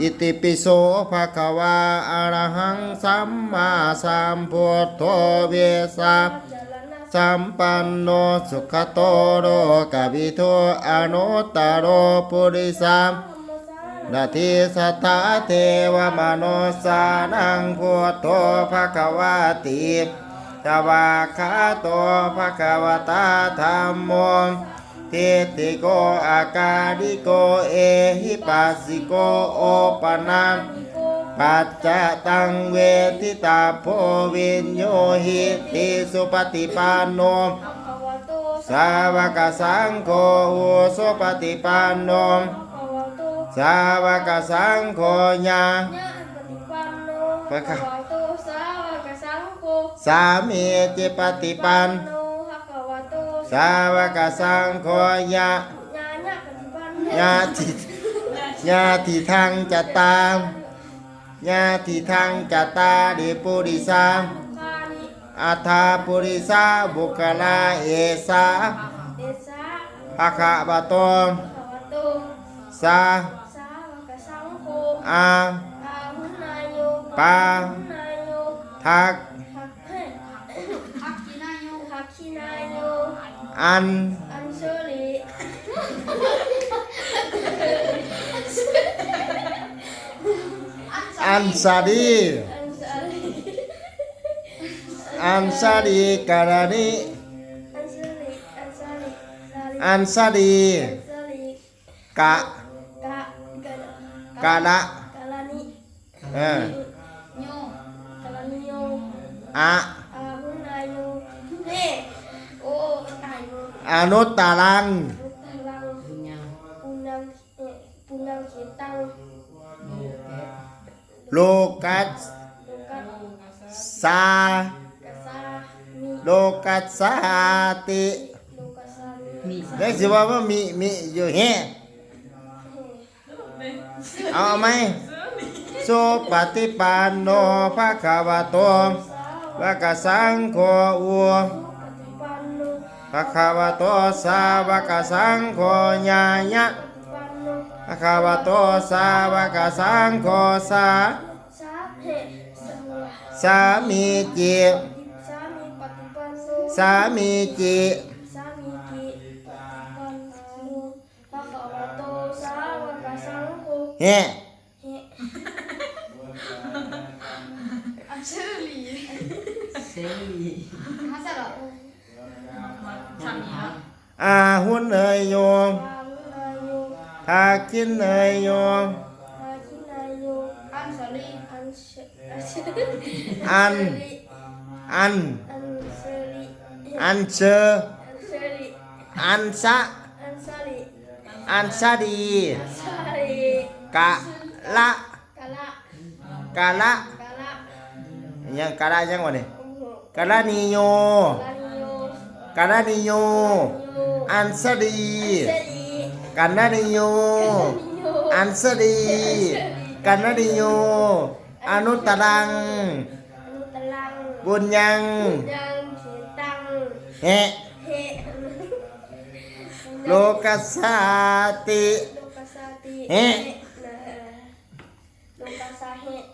อิติปิโสภะคะวาอะระหังสัมมาสัมพุทโธเวสาสัมปันโนสุขโตโรกวิโทอนุตตโรปุริสัมนาทิสัทธาเทวมโนสานังพุทโธภะคะวาติตวาคาโตภะคะวตาธัมโม ทิติโกอากาดิโกเอหิปัสสิโกโอปนังปัจจะตังเวทิตาโพวินโยหิติสุปฏิปันโนสาวกสังโฆอุสุปฏิปันโนสาวกสังโฆญาไปค่ะสาวกสังโฆสามีจิปฏิปันโนภะคะวะโต สาวกสังโฆญาญาญะปฏิปันโนญาติญาติทางจะตามญาติทางจะตาดิปุริสาอัฏฐาปุริสาบุคลาเอสาภะคะวะโตภะคะวะโตสาอาปาทัก อันอันเชลีอันสา อนุตตรังลูกตาลังปุญญาปุนังเอปุนังเขตังโลเกะโลกัสลูกัสสากะสามีโลกัสสาติลูกัสสามิมีได้สิว่าว่ามีมีอยู่เฮเอาไหมสุปฏิปันโนภะคะวะโตสาวะกะสังโฆอุปฏิปันโภะคะวะโตสาวกสังโฆญาญะ ปฏิปันโน ภะคะวะโตสาวกสังโฆสา สาเพสังวะ สามีจิ สามีปฏิปันโน สามีจิ สามีกิปฏิปันโนภะคะวะโตสาวกสังโฆ เฮ เฮอันชื่อลี เซลี ฮัสระ อาหุนเอยโยมวาวุนายโยทากินเอยโยมอาคินายโยอันสลีอันเชอันเชอัน กันนาดิโย อันสดี กันนาดิโย อันสดี กันนาดิโย อนุตรัง บุญยัง เฮโลกัสสาติ เฮ โลกัสเหตุ